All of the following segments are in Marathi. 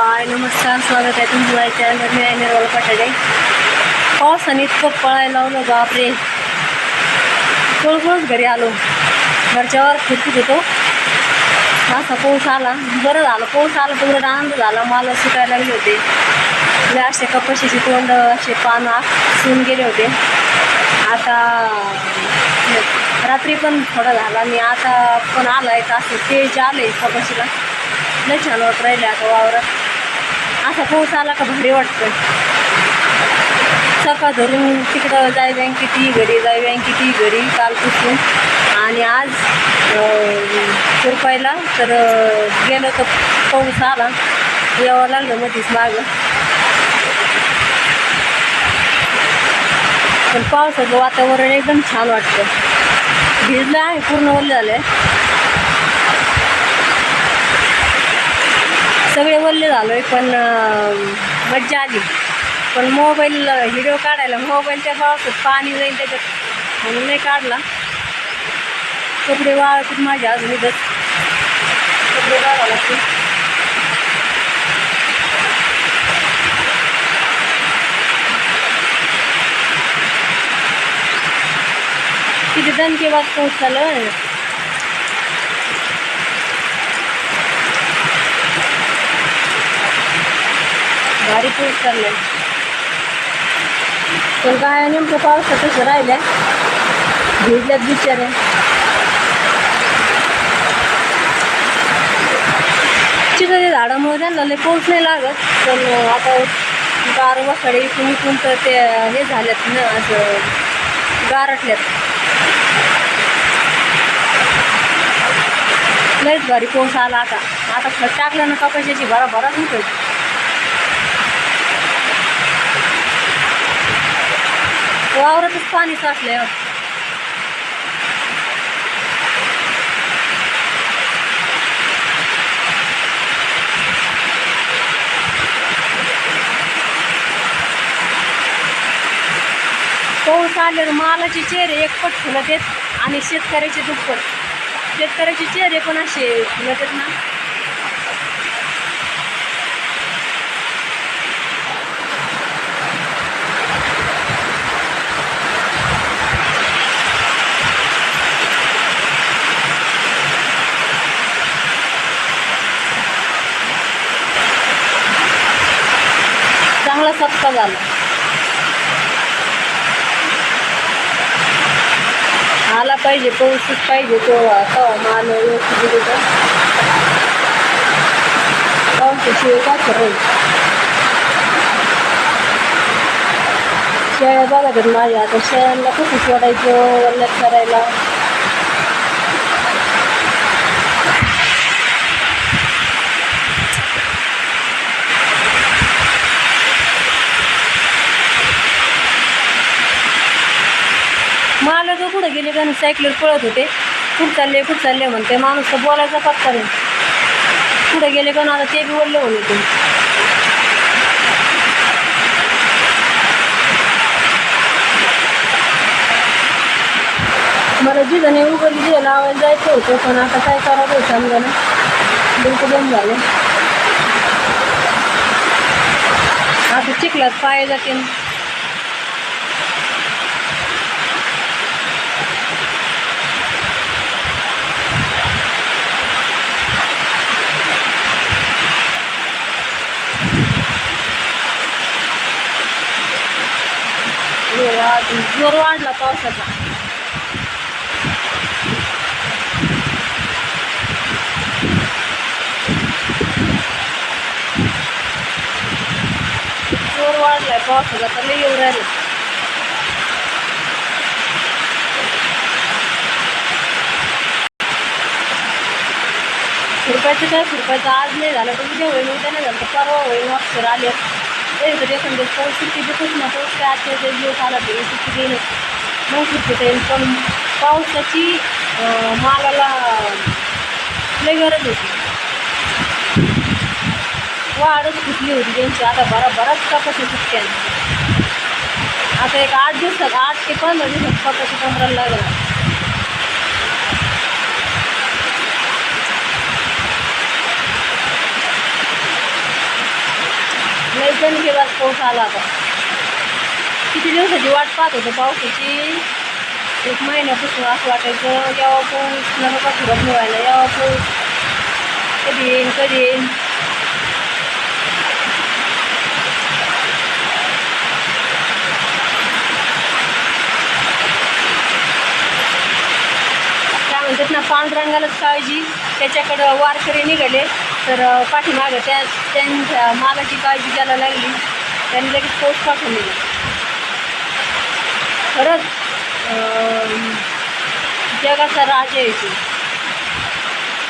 हाय नमस्कार स्वागत आहे तुमचं माझ्या चॅनल मी आहे निर्मला पठाडे पावसाने इतकं पळायला लावलं बापरे. पळपळच घरी आलो. घरच्यावर फिरतीत होतो. असा पाऊस आला. बरं झालं. पाऊस आला तर आनंद झाला. मला सुकायला लागले होते. लय असे कपाशीचे तोंड असे पानं सून गेले होते. आता रात्री पण थोडा झाला. मी आता पण आला आहे असं तेज आलं आहे कपाशीला. लय छान वाटत राहिले आता वावरात. असा पाऊस आला का भारी वाटतं सकाळ धरून तिकडं जाय बँकेत ती घरी जाय बँकेत ती घरी कालपासून आणि आज खुरपायला तर गेलं तर पाऊस आला. यावं लागलं मध्येच मागं. पण पावसाचं वातावरण एकदम छान वाटतं. भिजलं आहे पूर्ण ओल झालं आहे सगळे वल्ले झालो आहे पण मज्जा आली. पण मोबाईल व्हिडिओ काढायला मोबाईलच्या पावसात पाणी जाईल त्याच्यात. म्हणून नाही काढला. कपडे वाळतात माझे अजून इथंच कपडे काढावं लागतील. किती दणके वाज झालं चालू आहे ना भारी पाऊस चाललाय पण काय नेमकं पावसात तसं राहिल्या. भिजल्यात बिचारे. चिकच्या झाडामुळे त्यांना लय पाऊस नाही लागत पण आता गार वसाडे इथून इथून तर ते हे झाल्यात ना असं गारटल्यात. लयच भारी पाऊस आला आता. आता खत टाकलं ना कपाशाची भरा भराच होतं वावरातच पाणी साचलंय पाऊस आल्यावर मालाचे चेहरे एकपट फुलत आहेत आणि शेतकऱ्याचे दुप्पट. शेतकऱ्याचे चेहरे पण असे फुलत आहेत ना. चांगला सत्ता झालं. आला पाहिजे पाऊसच पाहिजे तो तवा माल व्यवस्थित पावसाशिवाय काय खरं शेळ्या बघा माझ्या आता शेळ्यांना कसं सोडायचं वल्ल्यात करायला? मला गेले का सायकलीवर पळत होते. कुठं चालले कुठं चालले म्हणते. माणूस तर बोलायचा पत्ता नाही. पुढं गेले का आता ते बी बोलले म्हणे ते मला जिजाने उघडली तिथं लावायला जायचं होतं पण आता काय करायचं समजा ना बिलकुल बंद झाले. आता चिखलात पाय जाते. जोर वाढला पावसाचा. जोर वाढलाय पावसाचा तर लई येऊ राहिला खुरपायचं काय खुरपायचं आज नाही झालं पण उद्या होईल उद्या नाही झालं तर परवा होईल अक्षर आले. ते तरी एखाद्या पाऊस ना पाऊस काय आजच्या दिवस आला तरी सुट्टी देईल मग सुट्टी पण पावसाची अं, मालाला लई गरज होती वाढच फुटली होती त्यांची आता बरा बराच कपाशी सुट्ट्या आता एक आठ दिवसात आठ ते पंधरा दिवसात कपाशी पंधराला लागला. दणकेबाज पाऊस आला आता. किती दिवसाची वाट पाहत होतो पावसाची? एक महिन्यापासून असं वाटायचं यावा पाऊस नका सुरुवात मिळायला यावं पाऊस कधी येईन कधी येईन? काय म्हणतात ना पांढरंगालाच काळजी. त्याच्याकडं वारकरी निघाले. तर पाठीमागं त्या त्यांच्या मालाची काळजी त्याला लागली त्यांनी लगेच पोस्ट पाठवून दिली. खरंच जगाचा राजा येतो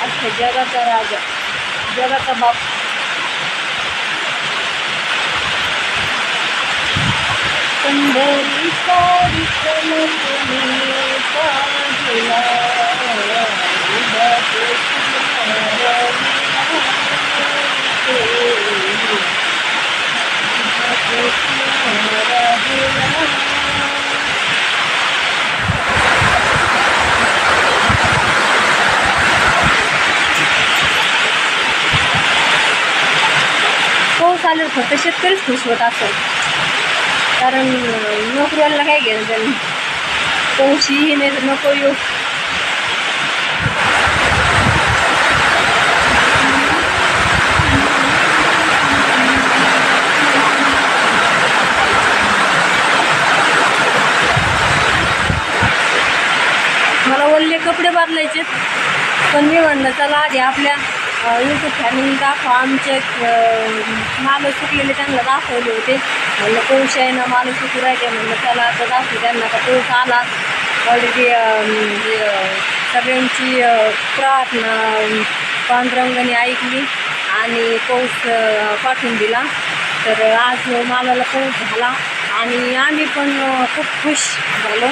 अच्छा जगाचा राजा. जगाचा बाप. पंढरीचा चालेल फक्त शेतकरीच खुश होत असेल. कारण अं, नोकरीवाल्याला काय घेणं त्यांनी पाऊस नाही नको येऊ. मला ओल्ले कपडे बदलायचे पण मी म्हणलं चला आधी आपल्या यूट्यूब फॅमिली दाखवा आमचे अं, सुकलेले त्यांना दाखवले होते. म्हणलं पाऊस आहे ना मालं सुकू राहिले म्हणलं त्याला आता दाखवू त्यांना का पाऊस आला. ऑलरेडी सगळ्यांची प्रार्थना पांडुरंगाने ऐकली आणि पाऊस पाठवून दिला. तर आज मालाला पाऊस झाला आणि आम्ही पण खूप खुश झालो.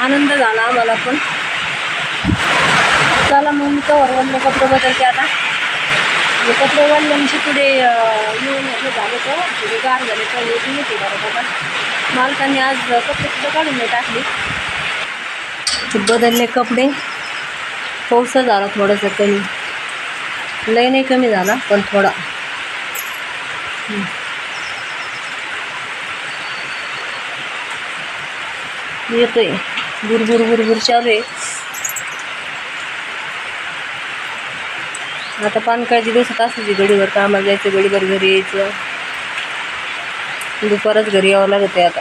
आनंद झाला आम्हाला पण. कवर वरले कपडे बदलते आता हे कपडे वरल्यांशी पुढे येऊन हे झालं तर पुढे गार झाले तर येऊन येते बरं बाबा. मालकाने आज कपडे सुद्धा काढून नाही टाकले. बदलले कपडे. पाऊस झाला थोडंसं कमी. लय नाही कमी झाला पण थोडा. येतोय. गुरगुर गुरगुर चालू आहे. आता पानकाळची दिवसात असायची गडीवर कामाला जायचं गडीवर घरी यायचं. दुपारच घरी यावं लागत आहे आता.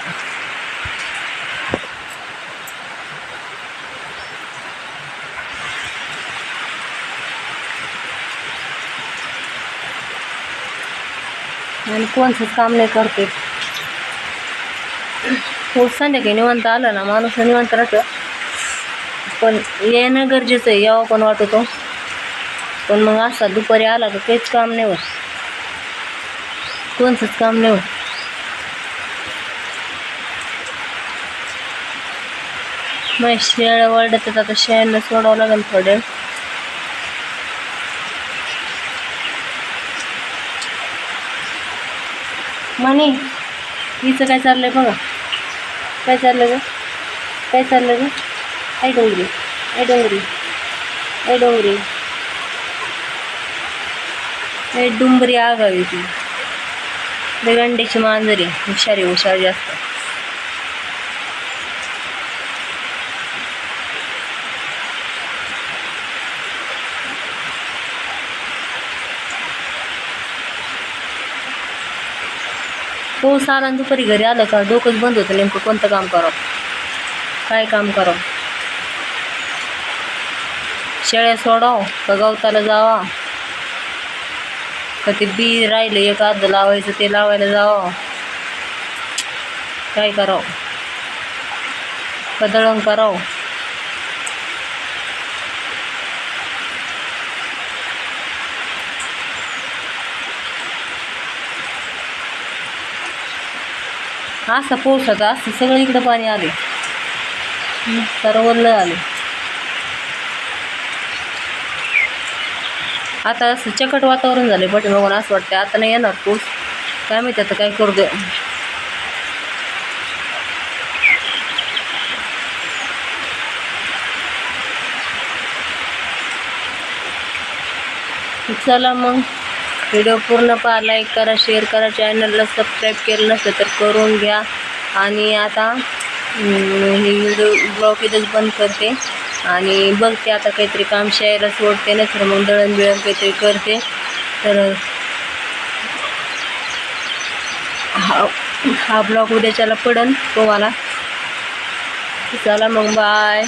आणि कोणतंच काम नाही करते. खूप संध्याकाळी निवांत आलं ना माणूस निवांत राहतं. पण येणं गरजेचं आहे यावं पण वाटतो. पण मग असा दुपारी आला तर काहीच काम नाही होत. कोणतंच काम नाही होत. मग शेळ्या वळड्यात आता शेळ्यांना सोडावं लागेल थोडे म्हणे हिचं काय चाललंय बघा. काय चाललं ग? काय चाललं ग? आई डोंगरी. आई डोंगरी. आई डोंगरी. हे डुंबरी आगावी ती गंड्याची मांजरी हुशारी हुशार जास्त. पाऊस आला दुपारी घरी आलं का डोकंच बंद होतं नेमकं कोणतं काम करावं? काय काम करावं? शेळ्या सोडाव का गवताला जावा? तर ते बी राहिलं एक अर्धं लावायचं ते लावायला जावं. काय करावं? कदळण करावं. असा पोसाचं असं सगळं इकडं पाणी आले. सरवरलं आले. आता चकट वातावरण झाले बघून असं वाटतं आता नाही येणार पाऊस. काय माहिती आता काय करू दे चला मग व्हिडिओ पूर्ण पहा लाईक करा शेअर करा चॅनलला सबस्क्राईब केलं नसतं तर करून घ्या. आणि आता हे व्हिडिओ ब्लॉग इथंच बंद करते. आणि बघते आता काहीतरी काम शायला सोडते ना तर मग दळण बिळण काहीतरी करते. तर हा हा ब्लॉग उद्याच्याला पडन तुम्हाला. चला मग बाय.